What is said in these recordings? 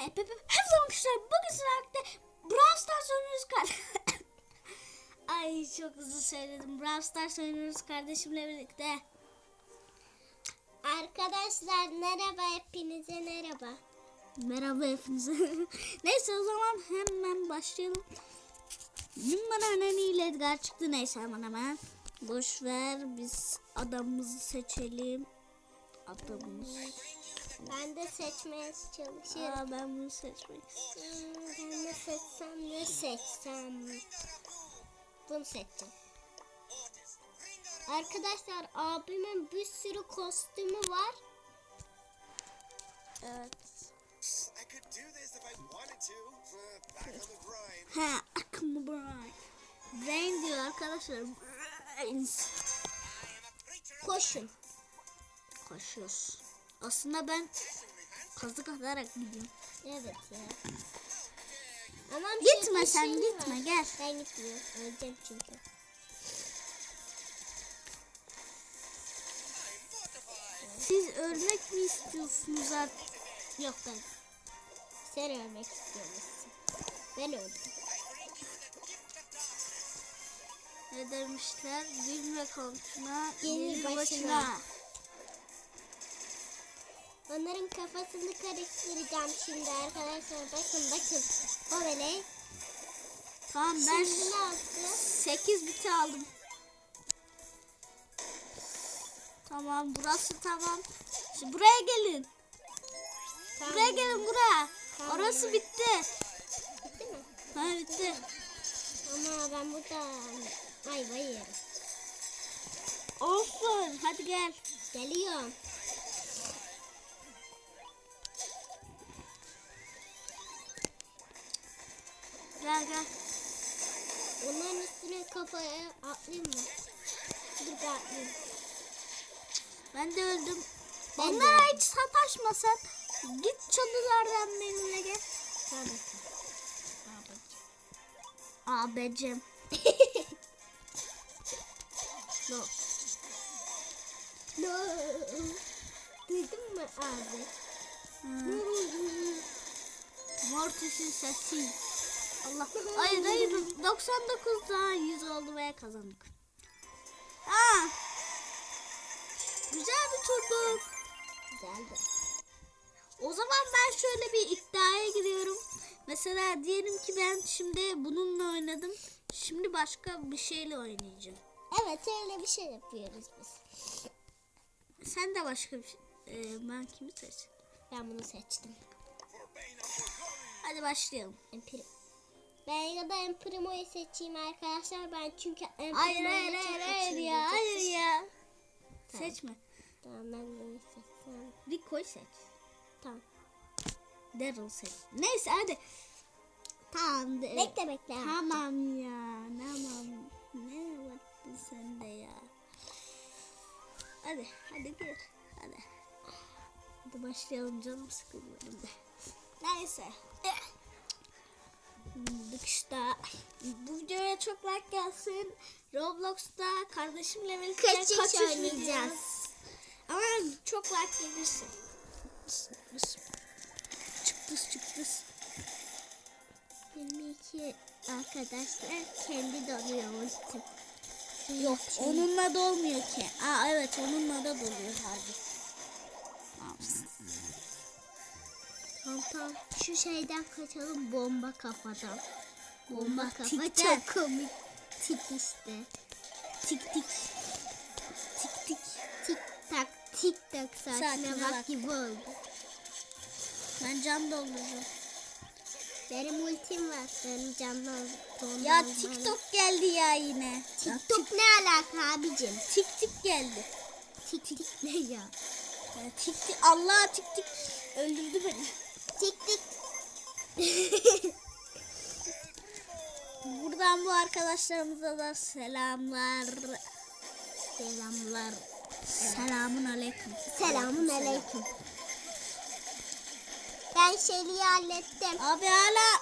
Hep hep hep hep zaman kuşlar. Bugün sizlerle Brawl Stars oynuyoruz kardeşim. Ay çok hızlı söyledim. Brawl Stars oynuyoruz kardeşimle birlikte. Arkadaşlar merhaba hepinize merhaba. Merhaba hepinize. neyse o zaman hemen başlayalım. Dün bana önemli Edgar çıktı. Neyse hemen hemen. Boş ver biz adamımızı seçelim. Adamımız. Ben de seçmeye çalışıyorum. Aa, ben bunu seçmek istiyorum. Hmm, ben ne seçsem ne seçsem. Bunu seçeceğim. Arkadaşlar abimin bir sürü kostümü var. Evet. Ha, akımı brain. Brain diyor arkadaşlar. Brains. Koşun. Koşuyoruz. Aslında ben kazık atarak gidiyorum. Evet ya. Ama şey Gitme sen koşayım gitme var. gel. Ben gitmiyorum. Öleceğim çünkü. Siz ölmek mi istiyorsunuz artık? Yok ben. Sen ölmek istiyorsun. Ben öldüm. Ne demişler? Gülme komşuna, Yeni yeni başına. başına. Onların kafasını karıştıracağım şimdi arkadaşlar. Bakın bakın. O böyle. Tamam ben Şimdi ne yaptı? 8 biti aldım. Tamam burası tamam. Şimdi buraya gelin. Tamam. Buraya gelin buraya. Tamam. Orası bitti. Bitti mi? Ha bitti. Ama ben burada ayva yerim. Olsun. Hadi gel. Geliyorum. Gel gel. Onların üstüne kafaya atlayayım mı? Dur ben atlayayım. Ben de öldüm. Ben de Onlara öldüm. hiç sataşma sen. Git çalılardan benimle gel. Tabii. Abicim. no. No. Duydun mu abi? Mortis'in sesi. Allah. Hayır hayır. 99 daha 100 oldu ve kazandık. Ha. Güzel bir turdu. Güzeldi. O zaman ben şöyle bir iddiaya giriyorum. Mesela diyelim ki ben şimdi bununla oynadım. Şimdi başka bir şeyle oynayacağım. Evet öyle bir şey yapıyoruz biz. Sen de başka bir şey. Ee, ben kimi seçtim? Ben bunu seçtim. Hadi başlayalım. Empiri. Ben ya da Emprimo'yu seçeyim arkadaşlar. Ben çünkü Emprimo'yu Hayır hayır hayır hayır ya hayır ya. Tamam. Seçme. Tamam ben bunu seçsem. Rico'yu seç. Tamam. Daryl seç. Neyse hadi. Tamam. Bekle bekle. Tamam ya. Tamam. Ne baktın sen de ya. Hadi hadi gir. Hadi. Hadi başlayalım canım sıkılıyor de. Neyse. İşte. Bu videoya çok like gelsin. Roblox'ta kardeşimle birlikte Kaçış kaçış oynayacağız. Ama çok like gelirse. Çıktı çıktı. 22 arkadaşlar kendi donuyormuş. Yok onunla da olmuyor ki. Aa evet onunla da doluyor harbi. Tamam tamam. Şu şeyden kaçalım bomba kafadan. Bomba kafa tikten. çok komik. Tik işte. Tik tik. Tik tik. Tik tak tik tak saçına Saçına bak bak. gibi oldu. Ben can dolduracağım. Benim ultim var. Benim canlı Ya TikTok geldi ya yine. TikTok ne alaka abicim? Tik tik geldi. Tik tik ne ya? Ya tik tik. Allah tik tik. Öldürdü beni. Tik tik. Buradan bu arkadaşlarımıza da selamlar. Selamlar. Selamun aleyküm. Selamun aleyküm. Ben Şeli'yi hallettim. Abi hala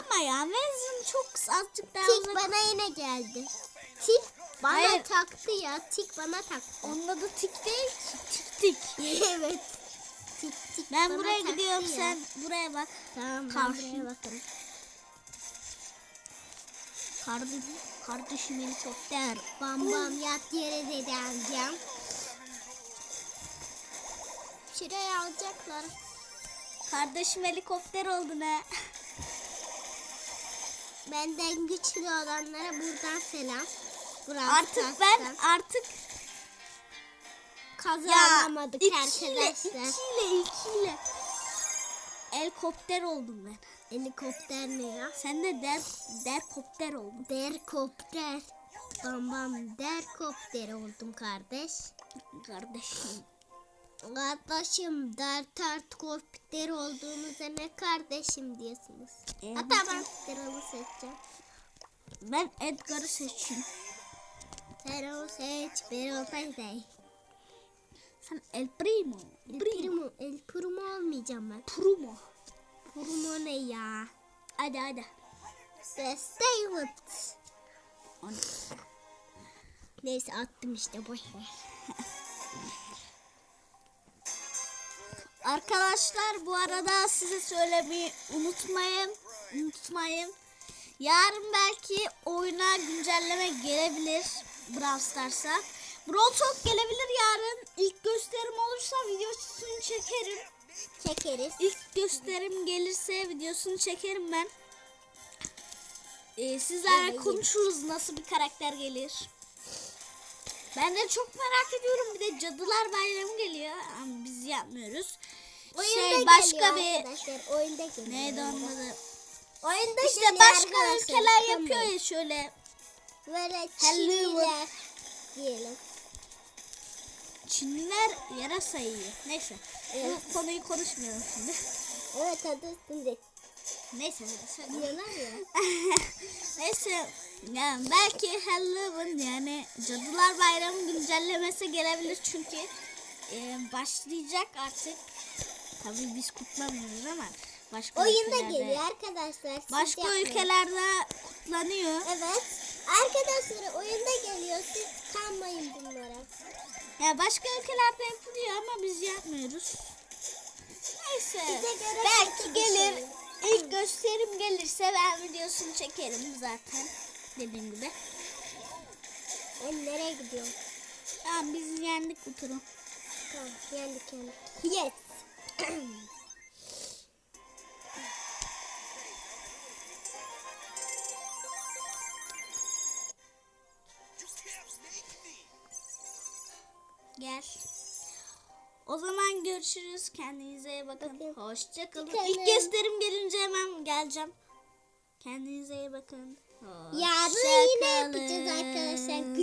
ama ya menzil çok azıcık daha Tik uzak. bana yine geldi. Tik bana Hayır. taktı ya. Tik bana taktı. Onun adı tik değil ki. Tik tik. evet. Tik tik. Ben buraya gidiyorum ya. sen buraya bak. Tamam ben Karşı. buraya bakarım. Kardeşim, kardeşim helikopter. Bam bam yat yere dedi amcam. Şuraya alacaklar. Kardeşim helikopter oldu ne? Benden güçlü olanlara buradan selam. Buradan Artık ben artık kazanamadık ikiyle, arkadaşlar. ikiyle, ikiyle. Helikopter oldum ben. Helikopter ne ya? Sen de der, derkopter oldun. Derkopter. Bam bam derkopter oldum kardeş. Kardeşim. Kardeşim dert kopter olduğunuzda ne kardeşim diyorsunuz. Evet. Hatta ben Seral'ı seçeceğim. Ben Edgar'ı seçeyim. Seral'ı seç. Ben olsaydı. Sen El Primo. El Primo. Primo, El Primo olmayacağım ben. Primo. Primo ne ya? Hadi hadi. David. Onu. Neyse attım işte boş ver. Arkadaşlar bu arada size söylemeyi unutmayın. Unutmayın. Yarın belki oyuna güncelleme gelebilir Brawl Stars'a. Brawl Talk gelebilir yarın. İlk gösterim olursa videosunu çekerim. Çekeriz. İlk gösterim gelirse videosunu çekerim ben. Ee, sizlerle konuşuruz nasıl bir karakter gelir. Ben de çok merak ediyorum. Bir de Cadılar Bayramı geliyor. Ama biz yapmıyoruz. Oyunda şey başka bir arkadaşlar. Oyunda geliyor. neydi onun adı? Oyunda İşte başka arkadaşlar, ülkeler yapıyor ya şöyle. Böyle. Çinliler diyelim. Çinliler yara sayıyor. Neyse. Evet. Bu konuyu konuşmuyorum şimdi. Evet adı üstünde Neyse. diyorlar ya. Neyse yani belki Halloween yani Cadılar Bayramı güncellemesi gelebilir çünkü e, başlayacak artık. Tabii biz kutlamıyoruz ama başka Oyunda ülkelerde, geliyor arkadaşlar. Başka yapmayın. ülkelerde kutlanıyor. Evet. Arkadaşlar oyunda geliyor. Siz kanmayın bunlara. Ya başka ülkelerde yapılıyor ama biz yapmıyoruz. Neyse. Belki gelir. şey. İlk gösterim gelirse ben videosunu çekerim zaten. Dediğim gibi. Ben nereye gidiyorum? Tamam biz yendik bu turu. Tamam yendik yendik. Yes. Gel. O zaman görüşürüz. Kendinize iyi bakın. Bakın. Hoşçakalın. İlk gösterim gelince hemen geleceğim. Kendinize iyi bakın. Yarın yine Hoşça yapacağız arkadaşlar.